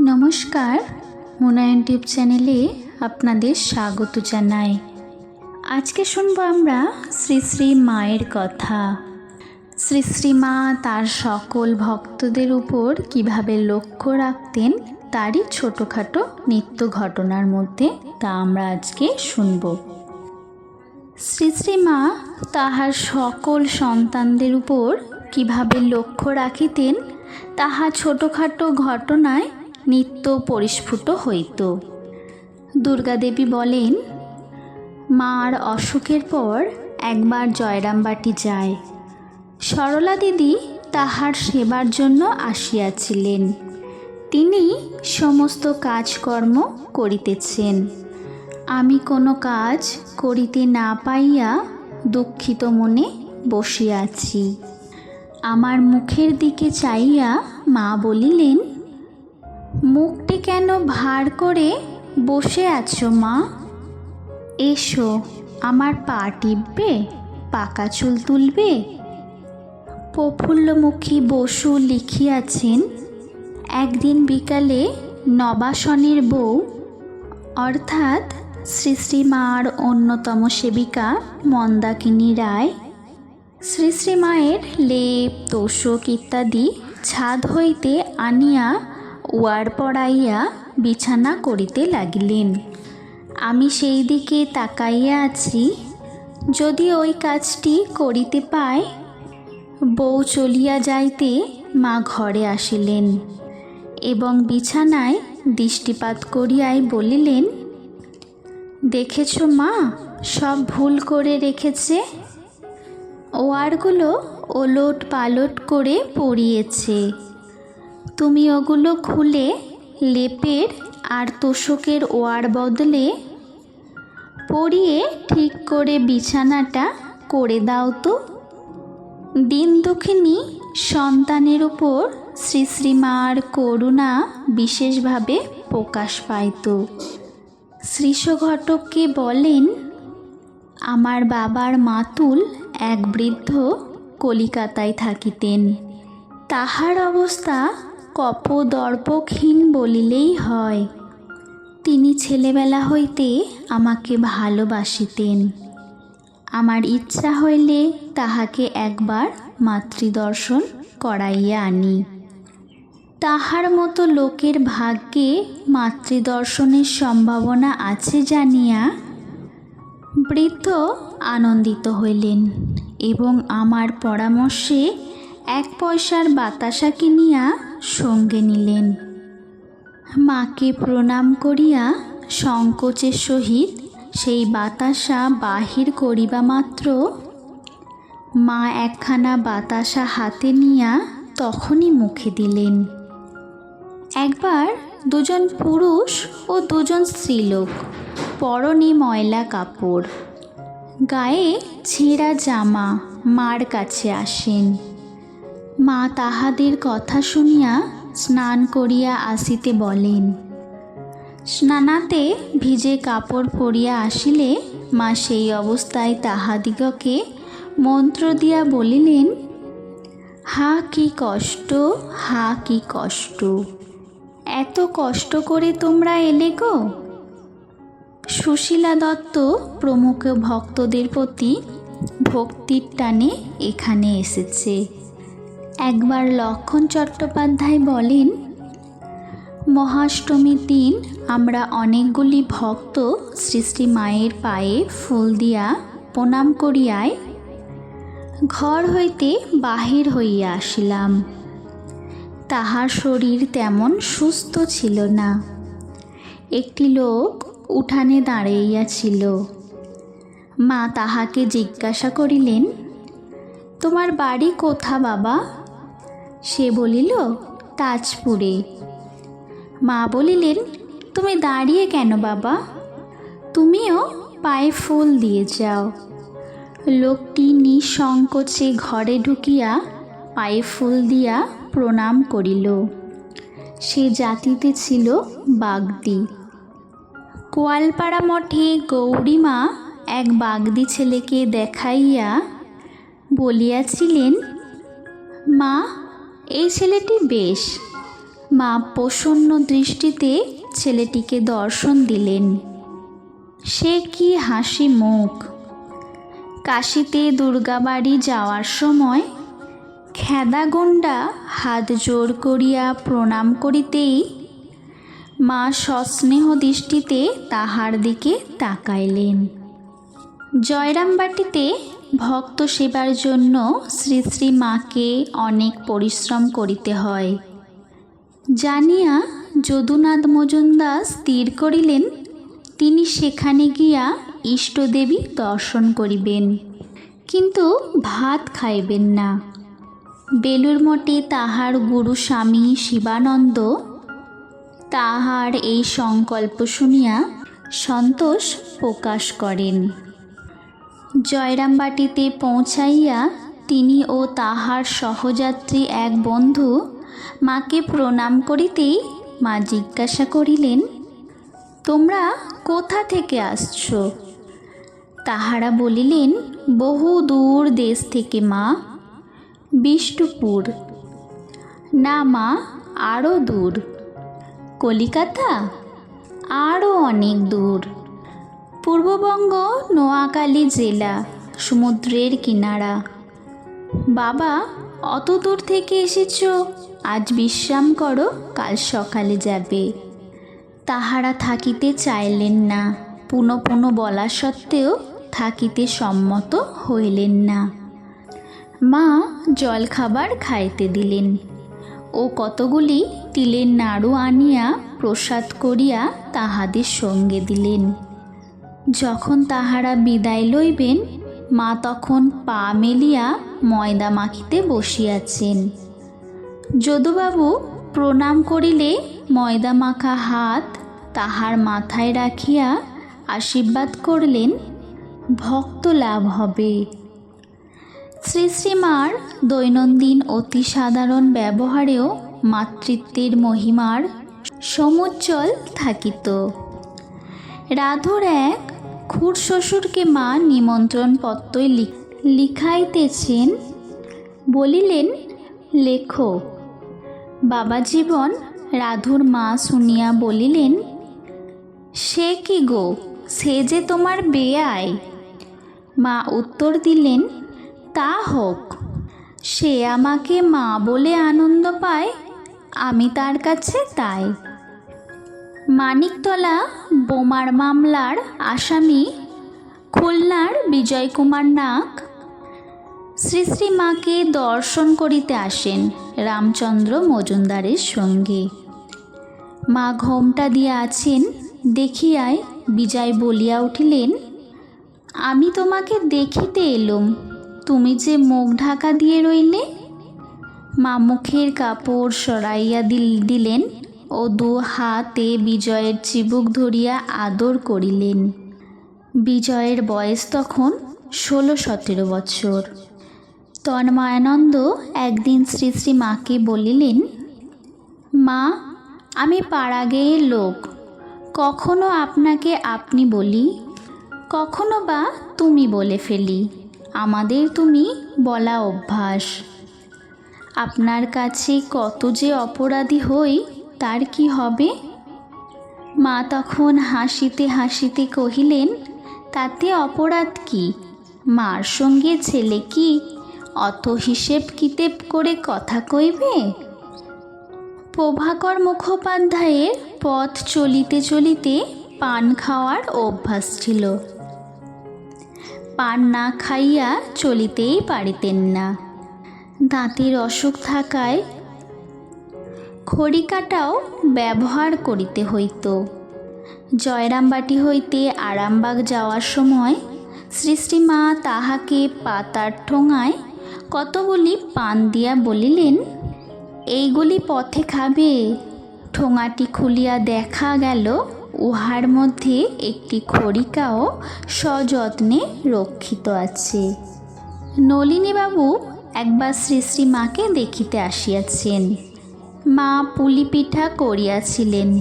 নমস্কার মোনা ইউটিউব চ্যানেলে আপনাদের স্বাগত জানাই। আজকে শুনব আমরা শ্রী শ্রী মায়ের কথা। শ্রী শ্রী মা তার সকল ভক্তদের উপর কীভাবে লক্ষ্য রাখতেন, তারই ছোটোখাটো নিত্য ঘটনার মধ্যে তা আমরা আজকে শুনব। শ্রী শ্রী মা তাহার সকল সন্তানদের উপর কীভাবে লক্ষ্য রাখিতেন, তাহা ছোটোখাটো ঘটনায় নিত্য পরিস্ফুট হইত। দুর্গাদেবী বলেন, মার অসুখের পর একবার জয়রামবাটি যায়। সরলা দিদি তাহার সেবার জন্য আসিয়াছিলেন। তিনি সমস্ত কাজকর্ম করিতেছেন। আমি কোনো কাজ করিতে না পাইয়া দুঃখিত মনে বসিয়াছি আমার মুখের দিকে চাইয়া মা বলিলেন কেন ভার করে বসে আছো, মা? এসো, আমার পা টিপবে, পাকা চুল তুলবে। প্রফুল্লমুখী বসু লিখিয়াছেন, একদিন বিকালে নবাসনের বউ, অর্থাৎ শ্রী শ্রী মার অন্যতম সেবিকা মন্দাকিনী রায়, শ্রী শ্রী মায়ের লেপ, তোষক ইত্যাদি ছাদ হইতে আনিয়া ওয়ার পড়াইয়া বিছানা করিতে লাগিলেন। আমি সেই দিকে তাকাইয়া আছি, যদি ওই কাজটি করিতে পায় বউ চলিয়া যাইতে মা ঘরে আসিলেন এবং বিছানায় দৃষ্টিপাত করিয়াই বলিলেন, দেখেছ মা, সব ভুল করে রেখেছে। ওয়ারগুলো ওলট পালট করে পড়িয়েছে। তুমি ওগুলো খুলে লেপের আর তোষকের ওয়ার বদলে পরিয়ে ঠিক করে বিছানাটা করে দাও তো। দিন দুঃখিনী সন্তানের উপর শ্রী শ্রীমার করুণা বিশেষভাবে প্রকাশ পাইত শ্রীশঘটককে বলেন, আমার বাবার মাতুল এক বৃদ্ধ কলিকাতায় থাকিতেন। তাহার অবস্থা কপদর্পকহীন বলিলেই হয়। তিনি ছেলেবেলা হইতে আমাকে ভালোবাসিতেন। আমার ইচ্ছা হইলে তাহাকে একবার মাতৃদর্শন করাইয়া আনি। তাহার মতো লোকের ভাগ্যে মাতৃদর্শনের সম্ভাবনা আছে জানিয়া বৃদ্ধ আনন্দিত হইলেন এবং আমার পরামর্শে এক পয়সার বাতাসা কিনিয়া সঙ্গে নিলেন। মাকে প্রণাম করিয়া সংকোচের সহিত সেই বাতাসা বাহির করিবা মাত্র। মা একখানা বাতাসা হাতে নিয়া তখনই মুখে দিলেন। একবার দুজন পুরুষ ও দুজন স্ত্রীলোক পরনে ময়লা কাপড়, গায়ে ছেঁড়া জামা মার কাছে আসেন। মা তাহাদের কথা শুনিয়া স্নান করিয়া আসিতে বলেন, স্নানাতে ভিজে কাপড় পরিয়া আসিলে মা সেই অবস্থায় তাহাদিগকে মন্ত্র দিয়া বলিলেন, হা কি কষ্ট, হা কি কষ্ট, এত কষ্ট করে তোমরা এলে গো? সুশীলা দত্ত প্রমুখ ভক্তদের প্রতি ভক্তির টানে এখানে এসেছে। একবার লক্ষণ চট্টোপাধ্যায় বলেন, মহাষ্টমীর দিন আমরা অনেকগুলি ভক্ত শ্রী মায়ের পায়ে ফুল দিয়া প্রণাম করিয়ায় ঘর হইতে বাহির হইয়া আসিলাম। তাহার শরীর তেমন সুস্থ ছিল না। একটি লোক উঠানে দাঁড়াইয়াছিল। মা তাহাকে জিজ্ঞাসা করিলেন, তোমার বাড়ি কোথা বাবা? সে বলিল, তাজপুরে। মা বলিলেন, তুমি দাঁড়িয়ে কেন বাবা? তুমিও পায়ে ফুল দিয়ে যাও। লোকটি নিঃসংকোচে ঘরে ঢুকিয়া পায়ে ফুল দিয়া প্রণাম করিল। সে জাতিতে ছিল বাগদি। কোয়ালপাড়া মঠে গৌরীমা এক বাগদি ছেলেকে দেখাইয়া বলিয়াছিলেন, মা এই ছেলেটি বেশ। মা প্রসন্ন দৃষ্টিতে ছেলেটিকে দর্শন দিলেন। সে কি হাসি মুখ। কাশিতে দুর্গাবাড়ি যাওয়ার সময় খেদাগণ্ডা হাত জোর করিয়া প্রণাম করিতেই মা সস্নেহ দৃষ্টিতে তাহার দিকে তাকাইলেন। জয়রামবাটিতে ভক্ত সেবার জন্য শ্রী শ্রী মাকে অনেক পরিশ্রম করিতে হয়। জানিয়া যদুনাথ মজুমদার স্থির করিলেন, তিনি সেখানে গিয়া ইষ্টদেবী দর্শন করিবেন, কিন্তু ভাত খাইবেন না। বেলুর মঠে তাহার গুরু স্বামী শিবানন্দ তাহার এই সংকল্প শুনিয়া সন্তোষ প্রকাশ করেন। জয়রামবাটিতে পৌঁছাইয়া তিনি ও তাহার সহযাত্রী এক বন্ধু মাকে প্রণাম করিতেই মা জিজ্ঞাসা করিলেন, তোমরা কোথা থেকে আসছ? তাহারা বলিলেন, বহু দূর দেশ থেকে মা, বিষ্ণুপুর। না মা আরও দূর। কলিকাতা? আরও অনেক দূর। পূর্ববঙ্গ নোয়াখালী জেলা, সমুদ্রের কিনারা। বাবা, অত দূর থেকে এসেছ? আজ বিশ্রাম করো, কাল সকালে যাবে। তাহারা থাকিতে চাইলেন না, পুনঃ পুনঃ বলা সত্ত্বেও থাকিতে সম্মত হইলেন না। মা জলখাবার খাইতে দিলেন। ও কতগুলি তিলের নাড়ু আনিয়া প্রসাদ করিয়া তাহাদের সঙ্গে দিলেন। যখন তাহারা বিদায় লইবেন, মা তখন পা মেলিয়া ময়দা মাখিতে বসিয়াছেন। যদুবাবু প্রণাম করিলে ময়দা মাখা হাত তাহার মাথায় রাখিয়া আশীর্বাদ করলেন, ভক্ত লাভ হবে। শ্রী শ্রীমার দৈনন্দিন অতি সাধারণ ব্যবহারেও মাতৃত্বের মহিমার সমুজ্জ্বল থাকিত। রাধুর এক খুড় শ্বশুরকে মা নিমন্ত্রণ পত্রই লিখাইতেছেন, বলিলেন, লেখো। বাবা জীবন রাধুর মা শুনিয়া বলিলেন, সে কি গো? সে যে তোমার বেয়ায় মা উত্তর দিলেন, তা হোক। সে আমাকে মা বলে আনন্দ পায়, আমি তার কাছে তাই। মানিকতলা বোমার মামলার আসামি খুলনার বিজয় কুমার নাগ। শ্রী শ্রী মাকে দর্শন করিতে আসেন রামচন্দ্র মজুমদারের সঙ্গে। মা ঘোমটা দিয়ে আছেন দেখিয়ায় বিজয় বলিয়া উঠিলেন, আমি তোমাকে দেখিতে এলুম, তুমি যে মুখ ঢাকা দিয়ে রইলে? মা মুখের কাপড় সরাইয়া দিল দিলেন ও দু হাতে বিজয়ের চিবুক ধরিয়া আদর করিলেন। বিজয়ের বয়স তখন ষোলো সতেরো বছর। তন্ময়ানন্দ একদিন শ্রী শ্রী মাকে বলিলেন, মা, আমি পাড়া পাড়াগেয়ের লোক। কখনো আপনাকে আপনি বলি, কখনো বা তুমি বলে ফেলি। আমাদের তুমি বলা অভ্যাস। আপনার কাছে কত যে অপরাধী হই তার কি হবে? মা তখন হাসিতে হাসিতে কহিলেন, তাতে অপরাধ কি? মার সঙ্গে ছেলে কি? অত হিসেব কিতেব করে কথা কইবে? প্রভাকর মুখোপাধ্যায়ের পথ চলিতে চলিতে পান খাওয়ার অভ্যাস ছিল। পান না খাইয়া চলিতেই পারিতেন না। দাঁতের অসুখ থাকায় খড়িকাটাও ব্যবহার করিতে হইত। জয়রামবাটি হইতে আরামবাগ যাওয়ার সময় শ্রীমা তাহাকে পাতার ঠোঙায় কতগুলি পান দিয়া বলিলেন, এইগুলি পথে খাবে। ঠোঙাটি খুলিয়া দেখা গেল, উহার মধ্যে একটি খড়িকাও সযত্নে রক্ষিত আছে। নলিনীবাবু একবার শ্রী শ্রী মাকে দেখিতে আসিয়াছেন। মা পুলি পিঠা করিয়াছিলেন,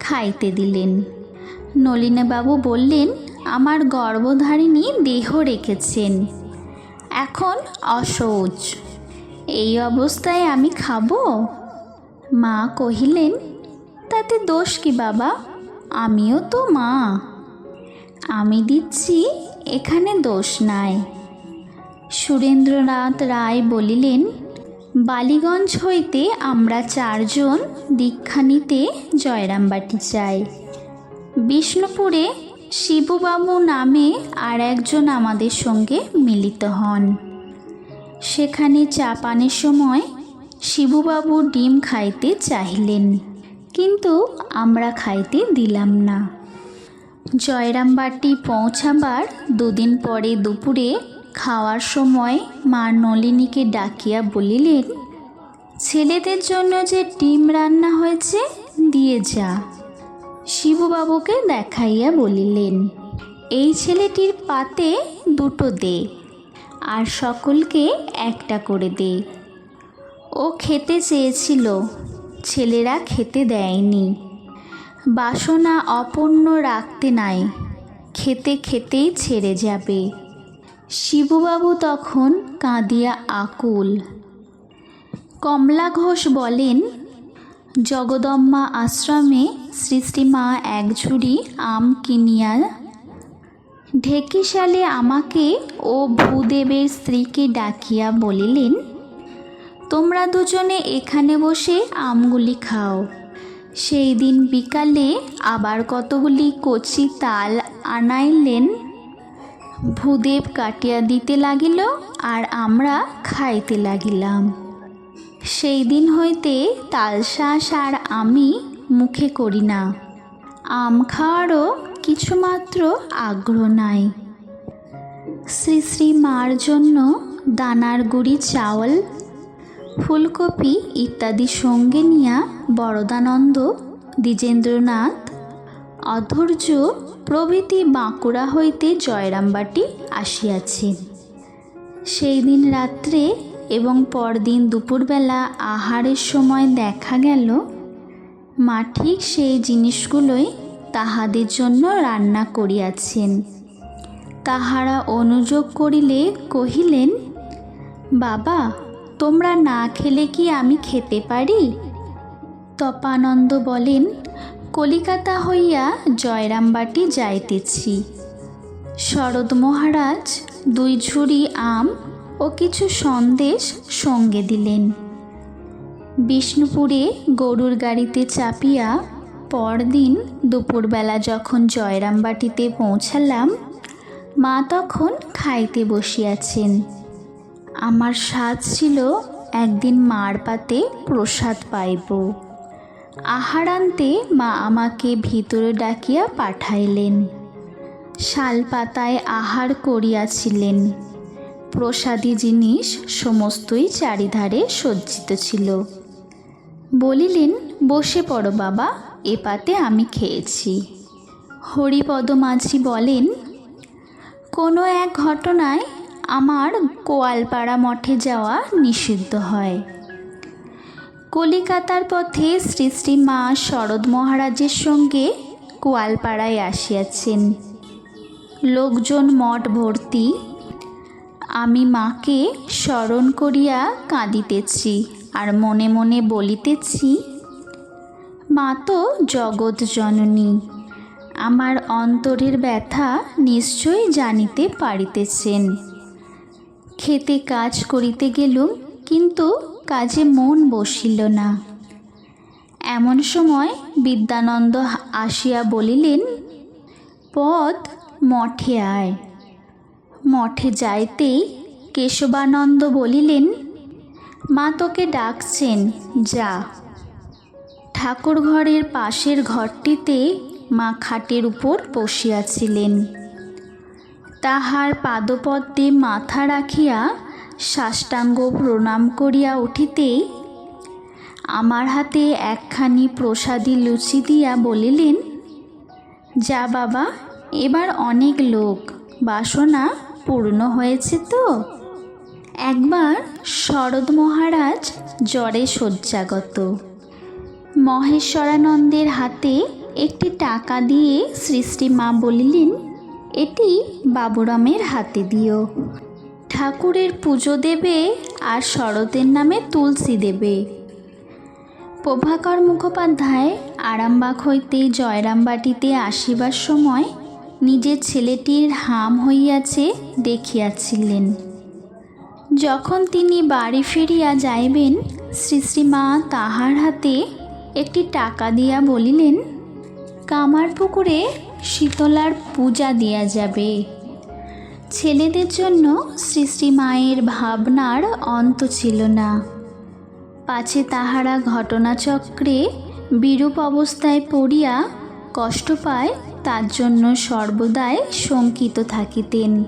খাইতে দিলেন। নলিনীবাবু বললেন, আমার গর্ভধারিণী দেহ রেখেছেন, এখন অসৌচ, এই অবস্থায় আমি খাব? মা কহিলেন, তাতে দোষ কি বাবা? আমিও তো মা। আমি দিচ্ছি, এখানে দোষ নাই। সুরেন্দ্রনাথ রায় বলিলেন বালিগঞ্জ হইতে আমরা চারজন দীক্ষা নিতে জয়রামবাটি যাই। বিষ্ণুপুরে শিবুবাবু নামে আর একজন আমাদের সঙ্গে মিলিত হন। সেখানে চা পানের সময় শিবুবাবু ডিম খাইতে চাহিলেন, কিন্তু আমরা খাইতে দিলাম না। জয়রামবাটি পৌঁছাবার দুদিন পরে দুপুরে খাওয়ার সময় মা নলিনীকে ডাকিয়া বলিলেন, ছেলেদের জন্য যে ডিম রান্না হয়েছে, দিয়ে যা। শিবুবাবুকে দেখাইয়া বলিলেন, এই ছেলেটির পাতে দুটো দে, আর সকলকে একটা করে দে। ও খেতে চেয়েছিল, ছেলেরা খেতে দেয়নি। বাসনা অপূর্ণ রাখতে নাই, খেতে খেতেই ছেড়ে যাবে। শিবুবাবু তখন কাঁদিয়া আকুল। কমলা ঘোষ বলেন, জগদম্মা আশ্রমে সৃষ্টিমা এক ঝুড়ি আম কিনিয়া ঢেকিশালে আমাকে ও ভূদেবের স্ত্রীকে ডাকিয়া বলিলেন, তোমরা দুজনে এখানে বসে আমগুলি খাও। সেই দিন বিকালে আবার কতগুলি কচি তাল আনাইলেন ভূদেব কাটিয়া দিতে লাগিল আর আমরা খাইতে লাগিলাম। সেই দিন হইতে তালশাঁস আর আমি মুখে করি না। আম খাওয়ারও কিছুমাত্র আগ্রহ নাই। শ্রী শ্রী মার জন্য দানার গুড়ি, চাউল, ফুলকপি ইত্যাদি সঙ্গে নিয়া বরদানন্দ দ্বিজেন্দ্রনাথ অধৈর্য প্রভৃতি বাঁকুড়া হইতে জয়রামবাটি আসিয়াছেন সেই দিন রাত্রে এবং পরদিন দুপুরবেলা আহারের সময় দেখা গেল, মা ঠিক সেই জিনিসগুলোই তাহাদের জন্য রান্না করিয়াছেন। তাহারা অনুযোগ করিলে কহিলেন, বাবা, তোমরা না খেলে কি আমি খেতে পারি? তপানন্দ বলেন কলিকাতা হইয়া জয়রামবাটি যাইতেছি। শরৎ মহারাজ দুই ঝুড়ি আম ও কিছু সন্দেশ সঙ্গে দিলেন। বিষ্ণুপুরে গরুর গাড়িতে চাপিয়া পরদিন দুপুরবেলা যখন জয়রামবাটিতে পৌঁছালাম, মা তখন খাইতে বসিয়াছেন। আমার স্বাদ ছিল একদিন মার পাতে প্রসাদ পাইব। আহারান্তে মা আমাকে ভিতরে ডাকিয়া পাঠাইলেন। শাল পাতায় আহার করিয়াছিলেন। প্রসাদী জিনিস সমস্তই চারিধারে সজ্জিত ছিল। বলিলেন, বসে পড়ো বাবা, এ পাতে আমি খেয়েছি। হরিপদ মাঝি বলেন, কোনো এক ঘটনায় আমার কোয়ালপাড়া মঠে যাওয়া নিষিদ্ধ হয়। কলিকাতার পথে শ্রী শ্রী মা শরৎ মহারাজের সঙ্গে কোয়ালপাড়ায় আসিয়াছেন। লোকজন মঠ ভর্তি। আমি মাকে স্মরণ করিয়া কাঁদিতেছি আর মনে মনে বলিতেছি, মা তো জগৎ জননী, আমার অন্তরের ব্যথা নিশ্চয়ই জানিতে পারিতেছেন। খেতে কাজ করিতে গেলুম, কিন্তু কাজে মন বসিল না। এমন সময় বিদ্যানন্দ আসিয়া বলিলেন পদ মঠে আয়। মঠে যাইতেই কেশবানন্দ বলিলেন, মা তোকে ডাকছেন, যা। ঠাকুর ঘরের পাশের ঘরটিতে মা খাটের উপর বসিয়াছিলেন। তাহার পাদপদ্মে মাথা রাখিয়া সাষ্টাঙ্গ প্রণাম করিয়া উঠিতেই আমার হাতে একখানি প্রসাদী লুচি দিয়া বলিলেন, যা বাবা, এবার অনেক লোক, বাসনা পূর্ণ হয়েছে তো? একবার শরৎ মহারাজ জ্বরে শয্যাগত। মহেশ্বরানন্দের হাতে একটি টাকা দিয়ে সৃষ্টি মা বলিলেন, এটি বাবুরামের হাতে দিও। ঠাকুরের পুজো দেবে আর শরতের নামে তুলসী দেবে। প্রভাকর মুখোপাধ্যায় আরামবাগ হইতে জয়রামবাটিতে আসিবার সময় নিজের ছেলেটির হাম হইয়াছে দেখিয়াছিলেন। যখন তিনি বাড়ি ফিরিয়া যাইবেন শ্রী শ্রীমা তাহার হাতে একটি টাকা দিয়া বলিলেন কামার পুকুরে শীতলার পূজা দেয়া যাবে। ছেলেদের জন্য শ্রী মায়ের ভাবনার অন্ত ছিল না। পাছে তাহারা ঘটনাচক্রে বিরূপ অবস্থায় পড়িয়া কষ্ট পায়, তার জন্য সর্বদাই শঙ্কিত থাকিতেন।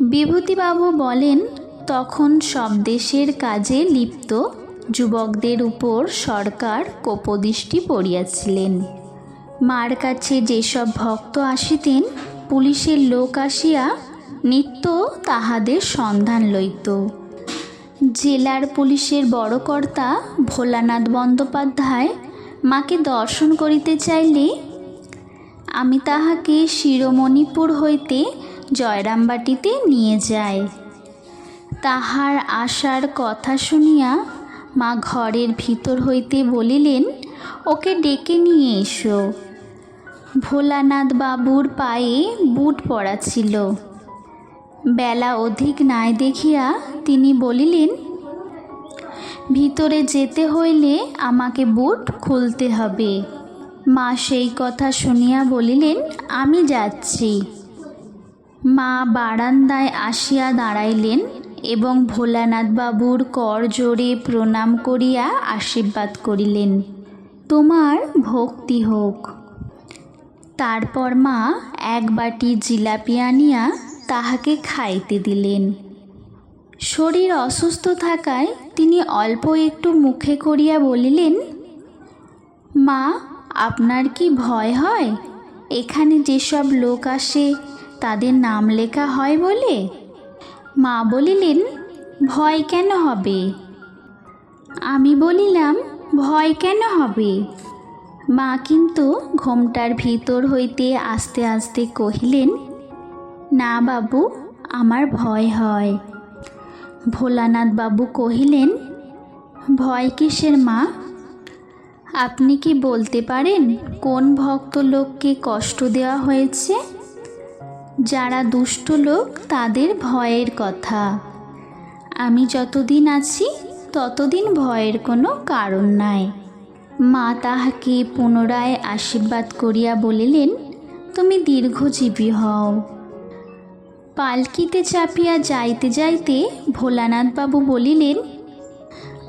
বিভূতিবাবু বলেন, তখন সব দেশের কাজে লিপ্ত যুবকদের উপর সরকার কোপদৃষ্টি পড়িয়াছিলেন। মার কাছে যেসব ভক্ত আসিতেন পুলিশের লোক আসিয়া নিত্য তাহাদের সন্ধান লইত। জেলার পুলিশের বড় কর্তা ভোলানাথ বন্দ্যোপাধ্যায় মাকে দর্শন করিতে চাইলে আমি তাহাকে শিরোমণিপুর হইতে জয়রামবাটিতে নিয়ে যাই। তাহার আসার কথা শুনিয়া মা ঘরের ভিতর হইতে বলিলেন, ওকে ডেকে নিয়ে এসো। ভোলানাথ বাবুর পায়ে বুট পরা ছিল। বেলা অধিক নাই দেখিয়া তিনি বলিলেন, ভিতরে যেতে হইলে আমাকে বুট খুলতে হবে। মা সেই কথা শুনিয়া বলিলেন, আমি যাচ্ছি। মা বারান্দায় আসিয়া দাঁড়াইলেন এবং ভোলানাথ বাবুর কর জোরে প্রণাম করিয়া আশীর্বাদ করিলেন, তোমার ভক্তি হোক। তারপর মা এক বাটি জিলাপি আনিয়া তাহাকে খাইতে দিলেন। শরীর অসুস্থ থাকায় তিনি অল্প একটু মুখে করিয়া বলিলেন, মা, আপনার কি ভয় হয়? এখানে যেসব লোক আসে, তাদের নাম লেখা হয় বলে? মা বলিলেন, ভয় কেন হবে? আমি বলিলাম, ভয় কেন হবে? মা কিন্তু ঘোমটার ভিতর হইতে আস্তে আস্তে কহিলেন, না বাবু, আমার ভয় হয়। ভোলানাথ বাবু কহিলেন, ভয় কিসের মা? আপনি কি বলতে পারেন কোন ভক্ত লোককে কষ্ট দেওয়া হয়েছে? যারা দুষ্ট লোক, তাদের ভয়ের কথা। আমি যতদিন আছি, ততদিন ভয়ের কোনো কারণ নাই। মা তাহাকে পুনরায় আশীর্বাদ করিয়া বলিলেন, তুমি দীর্ঘজীবী হও। পালকিতে চাপিয়া যাইতে যাইতে ভোলানাথবাবু বলিলেন,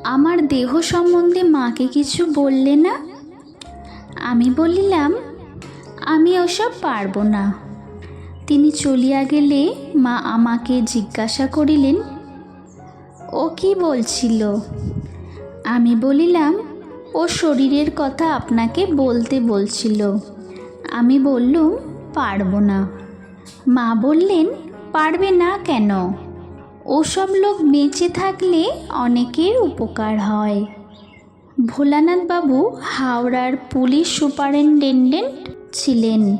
আমার দেহ সম্বন্ধে মাকে কিছু বললে না? আমি বলিলাম, আমি ওসব পারব না। তিনি চলিয়া গেলে মা আমাকে জিজ্ঞাসা করিলেন, ও কি বলছিল? আমি বলিলাম ও শরীরের কথা আপনাকে বলতে বলছিল। আমি বললুম, পারব না। মা বললেন, পারবে না কেন? ওসব লোক বেঁচে থাকলে অনেকের উপকার হয়। ভোলানাথবাবু হাওড়ার পুলিশ সুপারিনটেন্ডেন্ট ছিলেন।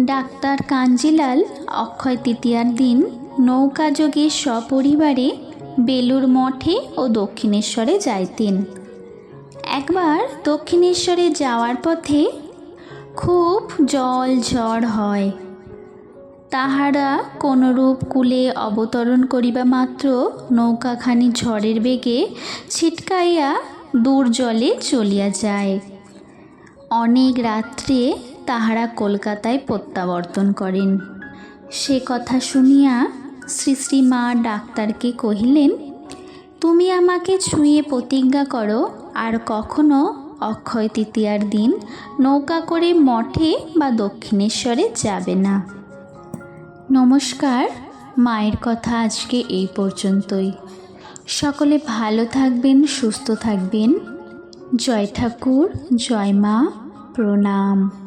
ডাক্তার কাঞ্জিলাল অক্ষয় তৃতীয়ার দিন নৌকাযোগে সপরিবারে বেলুর মঠে ও দক্ষিণেশ্বরে যাইতেন। একবার দক্ষিণেশ্বরে যাওয়ার পথে খুব জল ঝড় হয়। তাহারা কোনরূপ কূলে অবতরণ করিবা মাত্র নৌকাখানি ঝড়ের বেগে ছিটকাইয়া দূর জলে চলিয়া যায়। অনেক রাত্রে তাহারা কলকাতায় প্রত্যাবর্তন করেন। সে কথা শুনিয়া শ্রী শ্রী মা ডাক্তারকে কহিলেন, তুমি আমাকে ছুঁয়ে প্রতিজ্ঞা করো আর কখনো অক্ষয় তৃতীয়ার দিন নৌকা করে মঠে বা দক্ষিণেশ্বরে যাবে না। নমস্কার, মায়ের কথা আজকে এই পর্যন্তই। সকলে ভালো থাকবেন, সুস্থ থাকবেন। জয় ঠাকুর, জয় মা, প্রণাম।